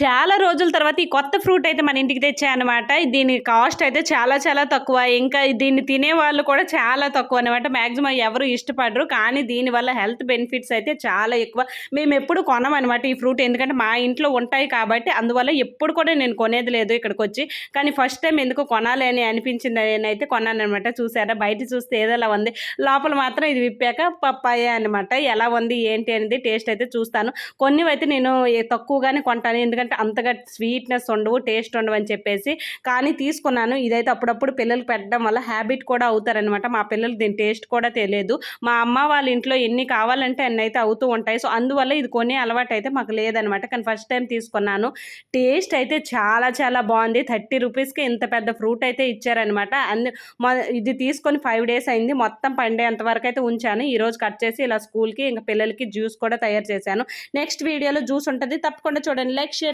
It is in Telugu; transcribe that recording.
చాలా రోజుల తర్వాత ఈ కొత్త ఫ్రూట్ అయితే మన ఇంటికి తెచ్చాయన్నమాట. దీని కాస్ట్ అయితే చాలా చాలా తక్కువ. ఇంకా దీన్ని తినే వాళ్ళు కూడా చాలా తక్కువ అనమాట మ్యాక్సిమం ఎవరు ఇష్టపడరు. కానీ దీనివల్ల హెల్త్ బెనిఫిట్స్ అయితే చాలా ఎక్కువ. మేము ఎప్పుడు కొనమనమాట ఈ ఫ్రూట్. ఎందుకంటే మా ఇంట్లో ఉంటాయి కాబట్టి అందువల్ల ఎప్పుడు కూడా నేను కొనేది లేదు ఇక్కడికి వచ్చి కానీ ఫస్ట్ టైం ఎందుకు కొనాలి అని అనిపించింది అని అయితే కొన్నానమాట చూసారా? బయట చూస్తే ఏదోలా ఉంది. లోపల మాత్రం ఇది విప్పాక పప్పాయ అనమాట ఎలా ఉంది ఏంటి అనేది టేస్ట్ అయితే చూస్తాను. కొన్ని అయితే నేను తక్కువగానే కొంటాను. ఎందుకంటే అంతగా స్వీట్నెస్ ఉండవు టేస్ట్ ఉండవు అని చెప్పేసి. కానీ తీసుకున్నాను. ఇదైతే అప్పుడప్పుడు పిల్లలు పెట్టడం వల్ల హ్యాబిట్ కూడా అవుతారనమాట మా పిల్లలు దీని టేస్ట్ కూడా తెలియదు. మా అమ్మ వాళ్ళ ఇంట్లో ఎన్ని కావాలంటే అన్ని అయితే అవుతూ ఉంటాయి. సో అందువల్ల ఇది కొనే అలవాటు అయితే మాకు లేదనమాట కానీ ఫస్ట్ టైం తీసుకున్నాను. టేస్ట్ అయితే చాలా చాలా బాగుంది. థర్టీ రూపీస్కి ఇంత పెద్ద ఫ్రూట్ అయితే ఇచ్చారనమాట అందు ఇది తీసుకొని ఫైవ్ డేస్ అయింది. మొత్తం పండేంత వరకు అయితే ఉంచాను. ఈరోజు కట్ చేసి ఇలా స్కూల్కి ఇంకా పిల్లలకి జ్యూస్ కూడా తయారు చేశాను. నెక్స్ట్ వీడియోలో జ్యూస్ ఉంటుంది. తప్పకుండా చూడండి. Like share